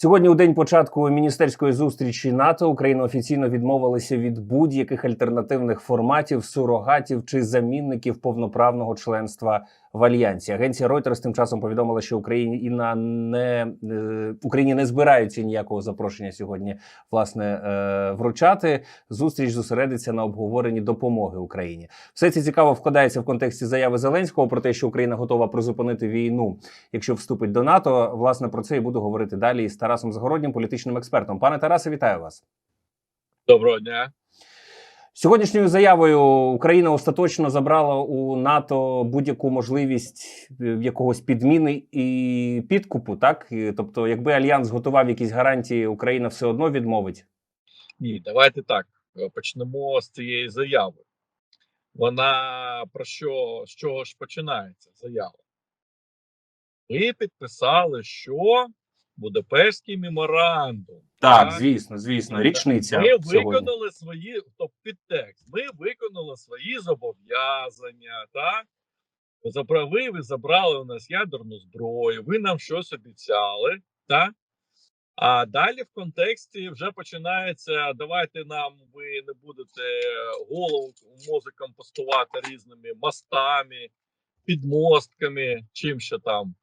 Сьогодні, у день початку міністерської зустрічі НАТО, Україна офіційно відмовилася від будь-яких альтернативних форматів, сурогатів чи замінників повноправного членства в альянсі. Агенція Reuters тим часом повідомила, що Україні і на не е, Україні не збираються ніякого запрошення сьогодні власне е, вручати. Зустріч зосередиться на обговоренні допомоги Україні. Все це цікаво вкладається в контексті заяви Зеленського про те, що Україна готова призупинити війну, якщо вступить до НАТО. Власне про це і буду говорити далі із Тарасом Загороднім, політичним експертом. Пане Тарасе, вітаю вас. Доброго дня. Сьогоднішньою заявою Україна остаточно забрала у НАТО будь-яку можливість е, якогось підміни і підкупу. Так тобто, якби альянс готував якісь гарантії, Україна все одно відмовить. Ні, давайте так. е, Почнемо з цієї заяви. Вона про що з чого ж починається заява? Ми підписали, що Будапештський меморандум. Так, звісно, звісно, річниця Ми сьогодні. виконали свої, тобто підтекст, ми виконали свої зобов'язання, так? Ви, ви забрали у нас ядерну зброю, ви нам щось обіцяли, так? А далі в контексті вже починається: давайте нам ви не будете голову мозиком постувати різними мостами, підмостками, чим ще там,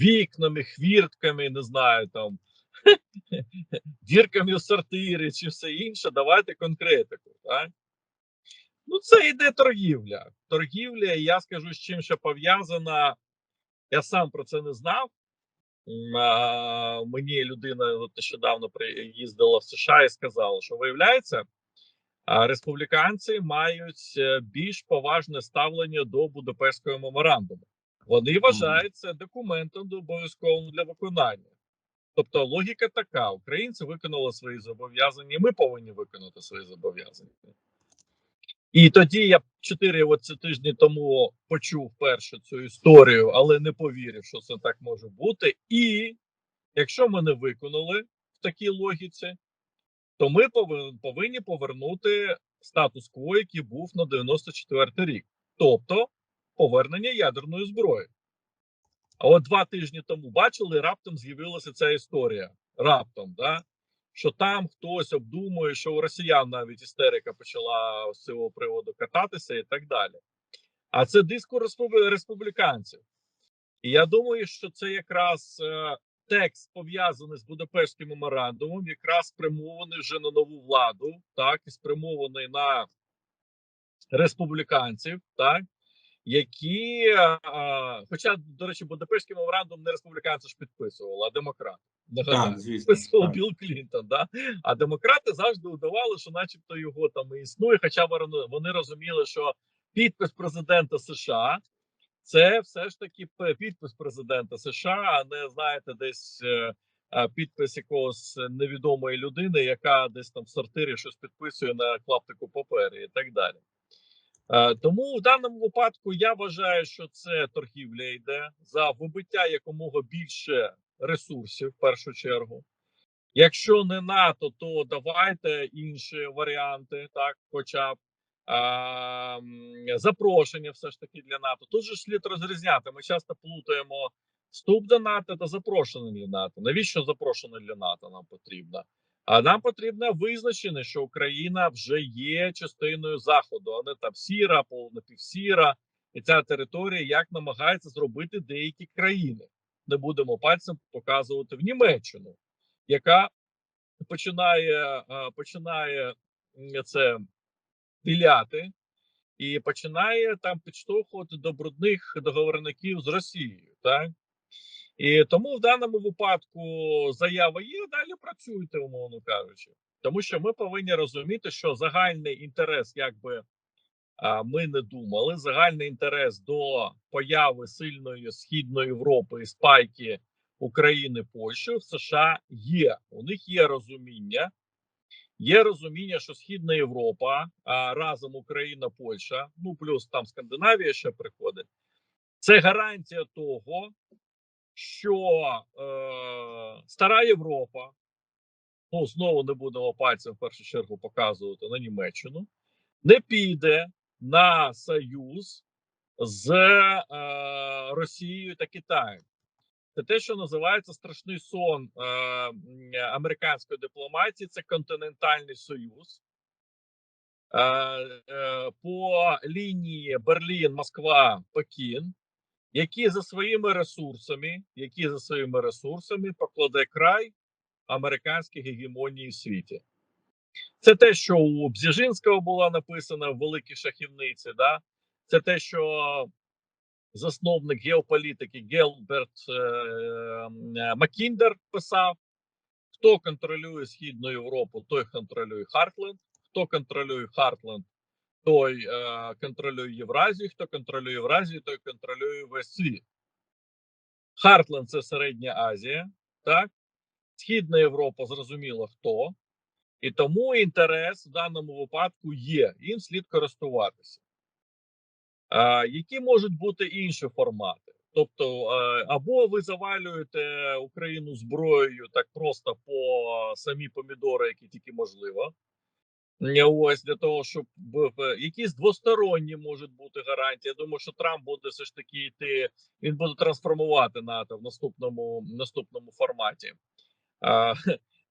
вікнами, хвіртками, не знаю там, дірками у сортирі чи все інше. Давайте конкретику. Так? Ну, це йде торгівля. Торгівля, я скажу, з чим ще пов'язана. Я сам про це не знав. А, Мені людина нещодавно приїздила в США і сказала, що виявляється, республіканці мають е, більш поважне ставлення до Будапештського меморандуму. Вони вважають це документом обов'язковим для виконання. Тобто логіка така: українці виконали свої зобов'язання, і ми повинні виконати свої зобов'язання. І тоді я чотири оці тижні тому почув першу цю історію, але не повірив, що це так може бути. І якщо ми не виконали в такій логіці, то ми повинні повернути статус-кво, який був на 94 рік, тобто повернення ядерної зброї. А от два тижні тому бачили, раптом з'явилася ця історія. Раптом, да? що там хтось обдумує, що у росіян навіть істерика почала з цього приводу кататися і так далі. А це дискурс республіканців. І я думаю, що це якраз е, текст пов'язаний з Будапештським меморандумом, якраз спрямований вже на нову владу, так, і спрямований на республіканців, так, які, е, хоча, до речі, Будапештський меморандум не республіканці ж підписували, а демократи. Нагадаю, підписував. Білл Клінтон, да? а демократи завжди удавали, що, начебто, його там і існує. Хоча вони- вони розуміли, що підпис президента США це все ж таки підпис президента США, а не знаєте, десь е, е, підпис якогось невідомої людини, яка десь там в сортирі щось підписує на клаптику папері і так далі. Е, Тому в даному випадку я вважаю, що це торгівля йде за вибиття якомога більше ресурсів в першу чергу. Якщо не НАТО, то давайте інші варіанти, так, хоча б а, запрошення, все ж таки для НАТО. Тут же слід розрізняти. Ми часто плутаємо вступ до НАТО та запрошення для НАТО. Навіщо запрошення для НАТО нам потрібно? А нам потрібно визначення, що Україна вже є частиною заходу, а не там сіра, напівсіра, і ця територія як намагається зробити деякі країни. Не будемо пальцем показувати в Німеччину, яка починає, починає це піляти і починає там підштовхувати до брудних договорників з Росією. Так? І тому в даному випадку заява є, далі працюйте, умовно кажучи. Тому що ми повинні розуміти, що загальний інтерес, якби ми не думали, загальний інтерес до появи сильної східної Європи і спайки України Польщі в США є. У них є розуміння. Є розуміння, що Східна Європа а разом Україна, Польща, ну плюс там Скандинавія ще приходить. Це гарантія того, що е, стара Європа, ну знову не будемо пальцем в першу чергу показувати на Німеччину, не піде на союз з е, Росією та Китаєм. Це те, що називається страшний сон е, американської дипломатії. Це континентальний союз. Е, е, по лінії Берлін, Москва, Пекін, які за своїми ресурсами, які за своїми ресурсами покладе край американській гегемонії в світі. Це те, що у Бзіжинського було написано в великій шахівниці. Да? Це те, що засновник геополітики Гелберт е, е, Маккіндер писав: хто контролює Східну Європу, той контролює Хартленд. Хто контролює Хартленд, той е, контролює Євразію. Хто контролює Євразію, той контролює весь світ. Хартленд це Середня Азія, так? Східна Європа зрозуміло хто. І тому інтерес в даному випадку є. Їм слід користуватися. А, які можуть бути інші формати? Тобто, е, або ви завалюєте Україну зброєю так просто по самі помідори, які тільки можливо. Е, Ось для того, щоб б- якісь двосторонні можуть бути гарантії. Я думаю, що Трамп буде все ж таки йти, він буде трансформувати НАТО в наступному наступному форматі. А,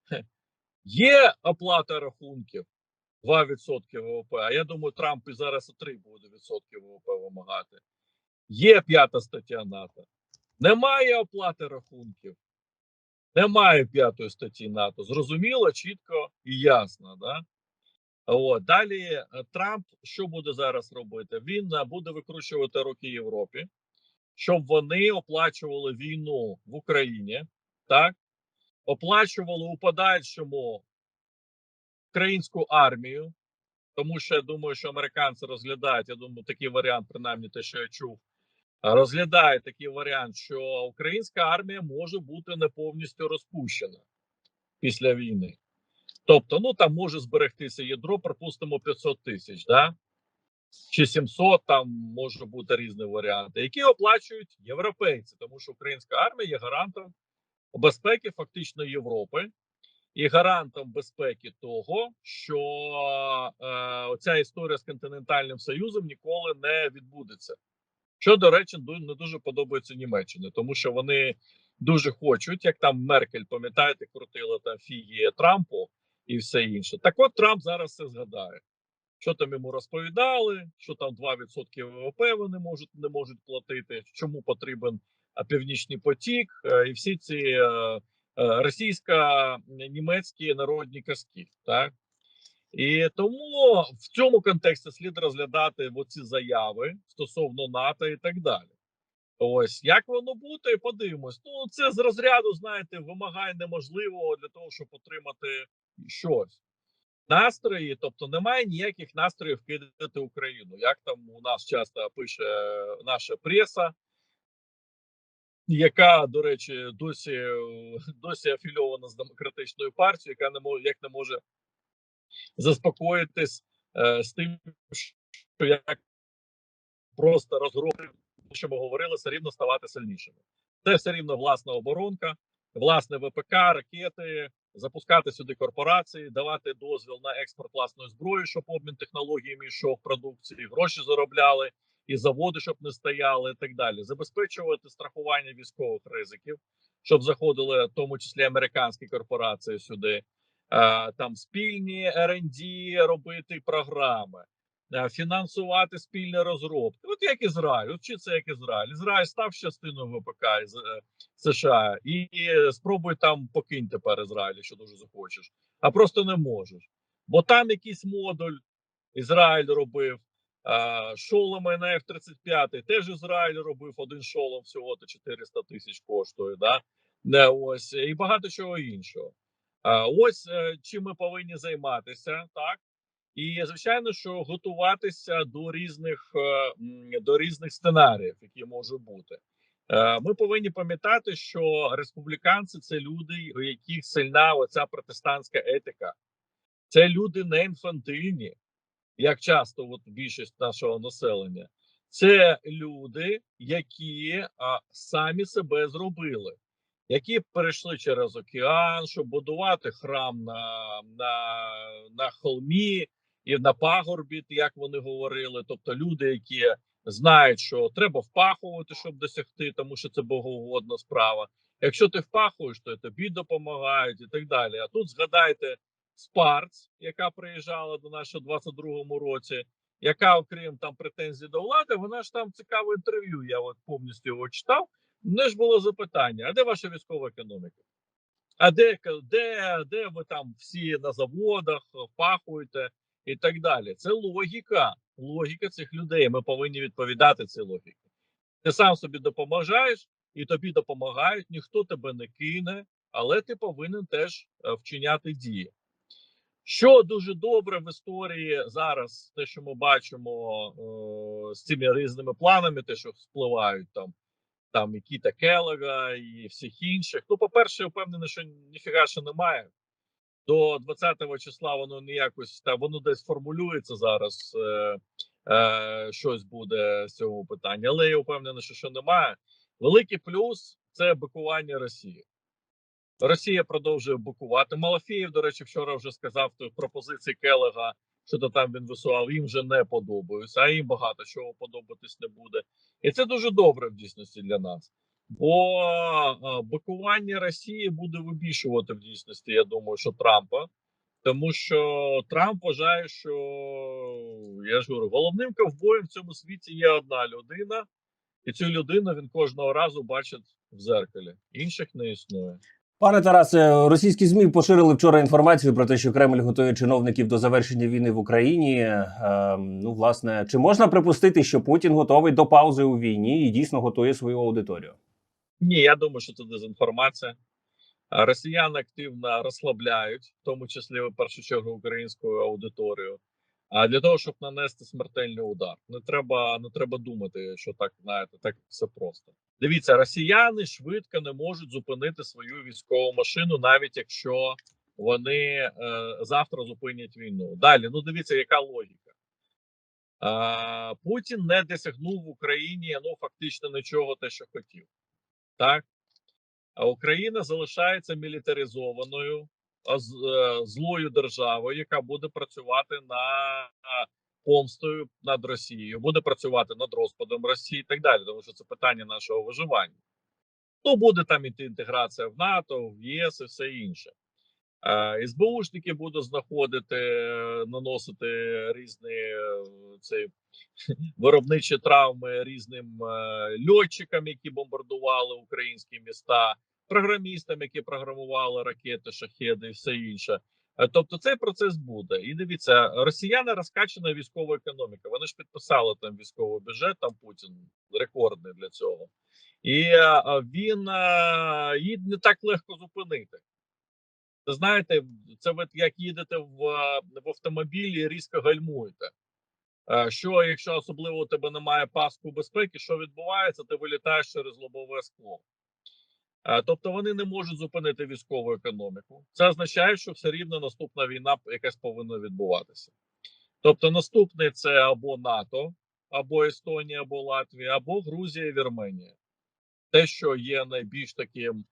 є оплата рахунків 2% ВВП. А я думаю, Трамп і зараз і 3 буде ВВП вимагати. Є п'ята стаття НАТО. Немає оплати рахунків. Немає п'ятої статті НАТО. Зрозуміло, чітко і ясно. Да? От. Далі е, Трамп що буде зараз робити? Він е, буде викручувати руки Європі, щоб вони оплачували війну в Україні, так? Оплачували у подальшому українську армію, тому що я думаю, що американці розглядають. Я думаю, такий варіант, принаймні те, що я чув, розглядає такий варіант, що українська армія може бути не повністю розпущена після війни. Тобто, ну там може зберегтися ядро, припустимо, 500 тисяч, да? чи 700, там може бути різні варіанти, які оплачують європейці, тому що українська армія є гарантом безпеки фактично Європи і гарантом безпеки того, що е, оця історія з континентальним союзом ніколи не відбудеться. Що, до речі, не дуже подобається Німеччині, тому що вони дуже хочуть, як там Меркель, пам'ятаєте, крутила там фігі Трампу і все інше. Так от Трамп зараз це згадає. Що там йому розповідали, що там 2% ВВП вони можуть не можуть платити, чому потрібен північний потік, е, і всі ці е, е, російсько-німецькі народні казки. Так і тому в цьому контексті слід розглядати оці заяви стосовно НАТО і так далі. Ось як воно буде, подивимось. Ну це з розряду, знаєте, вимагає неможливого для того, щоб отримати щось. Настрої, тобто немає ніяких настроїв кидати Україну. Як там у нас часто пише наша преса, яка, до речі, досі досі афільована з демократичною партією, яка не може як не може заспокоїтись е, з тим, що як просто розгромити, що ми говорили, все рівно ставати сильнішими. Це все рівно власна оборонка, власне ВПК, ракети, запускати сюди корпорації, давати дозвіл на експорт власної зброї, щоб обмін технологіями йшов продукції, гроші заробляли, і заводи, щоб не стояли, і так далі. Забезпечувати страхування військових ризиків, щоб заходили, в тому числі американські корпорації сюди. Е, Там спільні R&D робити програми, фінансувати спільні розробки. От як Ізраїль, от чи це як Ізраїль? Ізраїль став частиною ВПК із е, США і, спробуй там покинь тепер Ізраїль, якщо дуже захочеш, а просто не можеш. Бо там якийсь модуль Ізраїль робив. Шоломи на F-35 теж Ізраїль робив один шолом всього то 400 тисяч коштує. Да? Не, ось і багато чого іншого. Ось е, чим ми повинні займатися, так і звичайно, що готуватися до різних е, до різних сценаріїв, які можуть бути. Е, Ми повинні пам'ятати, що республіканці це люди, у яких сильна оця протестантська етика. Це люди не інфантильні, як часто от більшість нашого населення. Це люди, які а, самі себе зробили, які перейшли через океан, щоб будувати храм на, на, на холмі і на пагорбі, як вони говорили. Тобто люди, які знають, що треба впахувати, щоб досягти, тому що це богоугодна справа. Якщо ти впахуєш, то тобі допомагають і так далі. А тут згадайте Спарц, яка приїжджала до нас в 22-му році, яка, окрім там претензій до влади, вона ж там цікаве інтерв'ю. Я от повністю його читав. Неї ж було запитання: а де ваша військова економіка? А де, де, де ви там всі на заводах впахуєте і так далі? Це логіка, логіка цих людей. Ми повинні відповідати цій логіці. Ти сам собі допомагаєш, і тобі допомагають, ніхто тебе не кине, але ти повинен теж е, вчиняти дії. Що дуже добре в історії зараз, те, що ми бачимо е, з цими різними планами, те, що вспливають там, там і Кіта Келега, і всіх інших. Ну, по-перше, впевнений, що ніфіга ще немає. До 20-го числа воно не якось там, воно десь формулюється зараз. Е, е, щось буде з цього питання, але я впевнений, що, що немає. Великий плюс це бикування Росії. Росія продовжує бикувати. Малафєєв, до речі, вчора вже сказав то пропозиції Келега, що то там він висував, їм вже не подобаються, а їм багато чого подобатись не буде. І це дуже добре в дійсності для нас. Бо бикування Росії буде вибішувати в дійсності, я думаю, що Трампа. Тому що Трамп вважає, що я ж говорю, головним ковбоєм в цьому світі є одна людина, і цю людину він кожного разу бачить в зеркалі. Інших не існує. Пане Тарасе, російські змі поширили вчора інформацію про те, що Кремль готує чиновників до завершення війни в Україні. Е, ну, власне, чи можна припустити, що Путін готовий до паузи у війні і дійсно готує свою аудиторію? Ні, я думаю, що це дезінформація. Росіяни активно розслабляють, в тому числі в першу чергу українську аудиторію. А для того, щоб нанести смертельний удар, не треба не треба думати, що так знаєте, так все просто. Дивіться, росіяни швидко не можуть зупинити свою військову машину, навіть якщо вони е, завтра зупинять війну. Далі, ну дивіться, яка логіка. Е, Путін не досягнув в Україні ну фактично нічого, те, що хотів. Так, а Україна залишається мілітаризованою е, злою державою, яка буде працювати на помстою над Росією, буде працювати над розпадом Росії і так далі, тому що це питання нашого виживання. Ну, буде там іти інтеграція в НАТО, в ЄС і все інше. Е, СБУшники будуть знаходити, е, наносити різні е, цей, виробничі травми різним е, льотчикам, які бомбардували українські міста, програмістам, які програмували ракети, шахеди і все інше. Е, Тобто цей процес буде. І дивіться, росіяни розкачана військова економіка. Вони ж підписали там військовий бюджет, там Путін рекордний для цього. І е, він е, її не так легко зупинити. Знаєте, це ви як їдете в, в автомобілі різко гальмуєте. Що, якщо особливо у тебе немає паску безпеки, що відбувається, ти вилітаєш через лобове скло. Тобто вони не можуть зупинити військову економіку. Це означає, що все рівно наступна війна якась повинна відбуватися. Тобто, наступний це або НАТО, або Естонія, або Латвія, або Грузія і Вірменія. Те, що є найбільш таким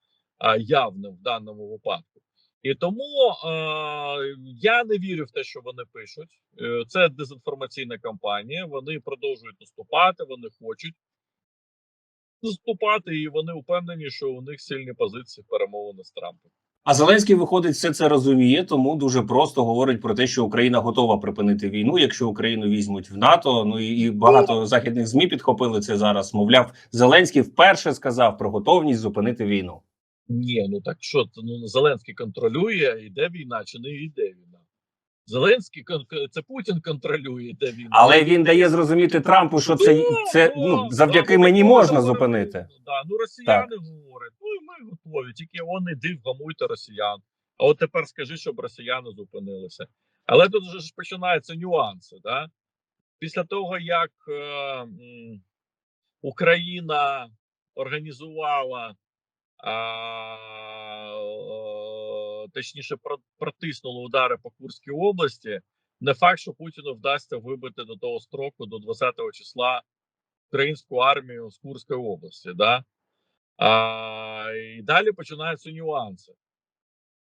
явним в даному випадку. І тому е, я не вірю в те, що вони пишуть. Е, Це дезінформаційна кампанія. Вони продовжують наступати, вони хочуть наступати, і вони впевнені, що у них сильні позиції перемовини з Трампом. А Зеленський виходить, все це розуміє, тому дуже просто говорить про те, що Україна готова припинити війну, якщо Україну візьмуть в НАТО. Ну і багато західних змі підхопили це зараз. Мовляв, Зеленський вперше сказав про готовність зупинити війну. Ні, ну так що ну Зеленський контролює, йде війна чи не йде війна. Зеленський кон- це Путін контролює, йде війна. Але він дає зрозуміти Трампу, що це, це ну завдяки да, мені ну, можна зупинити. Да, ну росіяни говорять, ну і ми готові, тільки вони йди, вгамуйте росіян. А от тепер скажи, щоб росіяни зупинилися. Але тут же ж починаються нюанси. Да? Після того, як е, Україна організувала, точніше, про- протиснула удари по Курській області, не факт, що Путіну вдасться вибити до того строку, до 20 числа українську армію з Курської області. Да? А, і далі починаються нюанси.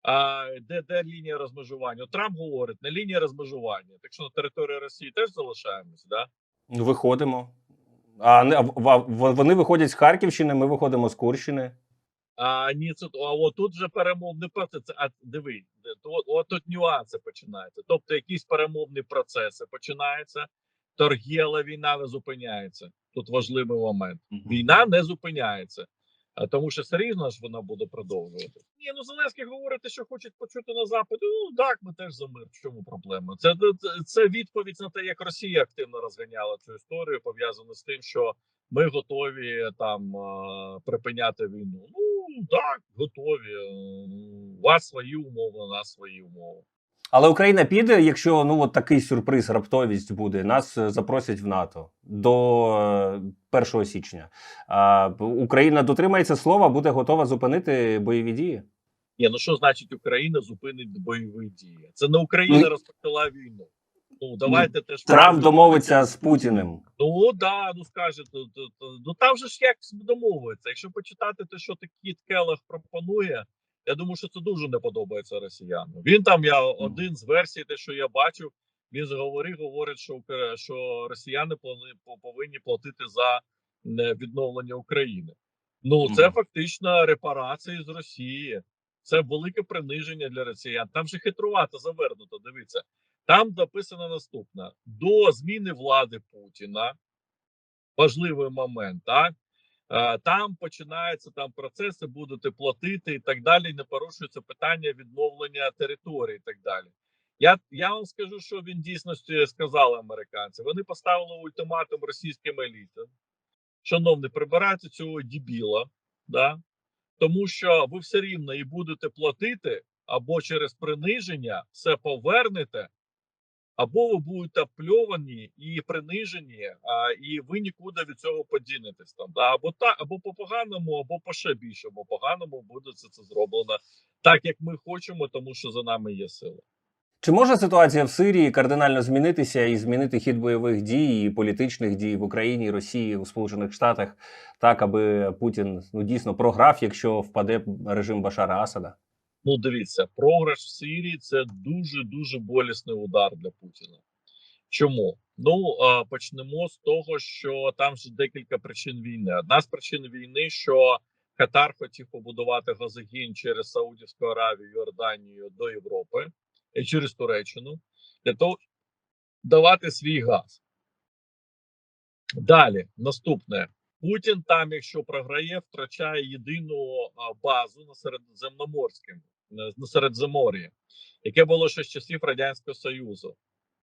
А, де, де лінія розмежування? Трамп говорить, на лінії розмежування. Так що на території Росії теж залишаємось, да? Виходимо. А, а а вони виходять з Харківщини, ми виходимо з Курщини. А ні, це а от тут же перемовний процес. А диви, от, от тут нюанси починаються. Тобто, якісь перемовні процеси починаються, торгіла війна не зупиняється. Тут важливий момент. Війна не зупиняється. А тому що все рівно ж вона буде продовжувати. Ні, ну Зеленський говорить, що хочуть почути на западі. Ну так, ми теж за мир. В чому проблема? Це, це відповідь на те, як Росія активно розганяла цю історію, пов'язану з тим, що ми готові там е, припиняти війну. Ну так, готові. Е, У вас свої умови, у нас свої умови. Але Україна піде, якщо ну от такий сюрприз, раптовість буде. Нас е, запросять в НАТО до е, 1 січня. А Україна дотримається слова, буде готова зупинити бойові дії. Ні, ну що значить Україна зупинить бойові дії? Це не Україна Ну, розпочала війну. Ну давайте теж Трамп домовиться з Путіним. Ну да, ну скаже, то, то, то, ну там же ж як домовиться. Якщо почитати те, що Кіт Келлах пропонує, я думаю, що це дуже не подобається росіянам. Він там я один з версій, те, що я бачив, він говорив, говорить, що що росіяни повинні платити за е, відновлення України. Ну це фактично репарації з Росії. Це велике приниження для росіян. Там же хитрувато завернуто. Дивіться, там написано наступне: до зміни влади Путіна. Важливий момент, так Е, там починаються там процеси, будете платити і так далі. Не порушується питання відновлення території і так далі. Я я вам скажу, що він дійсності сказали американці. Вони поставили ультиматум російським елітам. Шановні, прибирайте цього дібіла, да? тому що ви все рівно і будете платити або через приниження все повернете, або ви будете пльовані і принижені, а, і ви нікуди від цього подінетесь там. Да? Або так, або по поганому, або по ще більшому поганому буде це, це зроблено так, як ми хочемо, тому що за нами є сила. Чи може ситуація в Сирії кардинально змінитися і змінити хід бойових дій і політичних дій в Україні, Росії, у Сполучених Штатах, так аби Путін ну дійсно програв, якщо впаде режим Башара Асада? Ну, дивіться, програш в Сирії це дуже дуже болісний удар для Путіна. Чому? Ну почнемо з того, що там ж декілька причин війни. Одна з причин війни, що Катар хотів побудувати газогін через Саудівську Аравію, Йорданію до Європи і через Туреччину для того, давати свій газ. Далі, наступне. Путін там, якщо програє, втрачає єдину базу на середземноморському на на Середземор'ї, яке було ще з часів Радянського Союзу.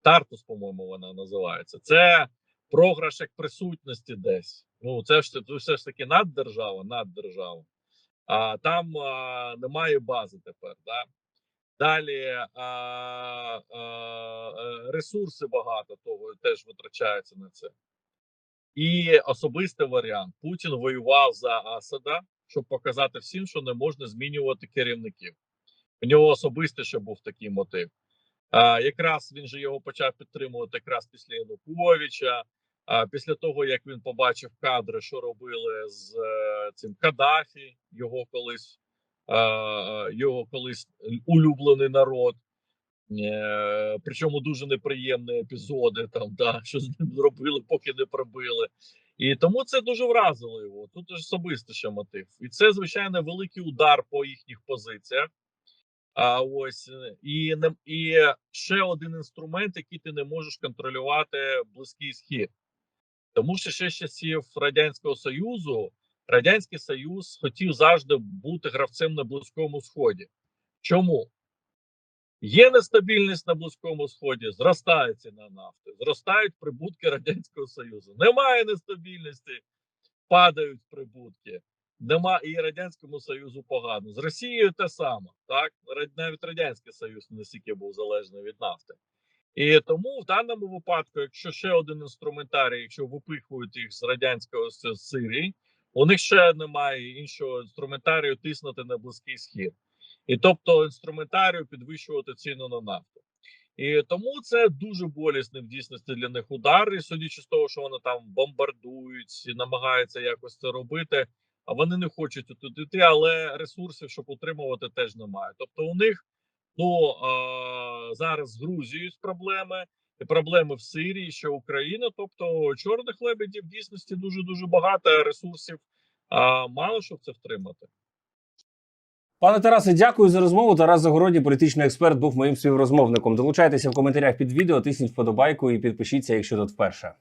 Тартус, по-моєму, вона називається. Це програш як присутності десь. Ну, це ж все ж таки наддержава, наддержава. А там а, немає бази тепер. Да? Далі а, а, е, ресурси багато того теж витрачаються на це. І особистий варіант: Путін воював за Асада, щоб показати всім, що не можна змінювати керівників. У нього особисто ще був такий мотив. А, якраз він же його почав підтримувати якраз після Януковича. А після того, як він побачив кадри, що робили з е, цим Каддафі, його колись його колись улюблений народ. Е, причому дуже неприємні епізоди, там да, що з ним зробили, поки не пробили. І тому це дуже вразило його. Тут особисто ще мотив. І це, звичайно, великий удар по їхніх позиціях. А ось е, і і ще один інструмент, який ти не можеш контролювати близький схід, тому що ще з часів радянського союзу радянський союз хотів завжди бути гравцем на близькому сході. Чому є нестабільність на близькому сході? Зростає ціна нафти, зростають прибутки радянського союзу. Немає нестабільності, падають прибутки. Нема і радянському союзу погано з Росією те саме, так навіть радянський союз не настільки був залежний від нафти, і тому в даному випадку, якщо ще один інструментарій, якщо випихують їх з радянського з Сирії, у них ще немає іншого інструментарію тиснути на близький схід, і тобто інструментарію підвищувати ціну на нафту. І тому це дуже болісний в дійсності для них удар. І судячи з того, що вони там бомбардують і намагаються якось це робити. А вони не хочуть тут йти, але ресурсів, щоб утримувати, теж немає. Тобто, у них ну е, зараз з Грузією з проблеми, проблеми в Сирії, що Україна. Тобто чорних лебедів в дійсності дуже дуже багато а ресурсів. А мало щоб це втримати. Пане Тарасе, дякую за розмову. Тарас Загородній, політичний експерт, був моїм співрозмовником. Долучайтеся в коментарях під відео, тисніть вподобайку і підпишіться, якщо тут вперше.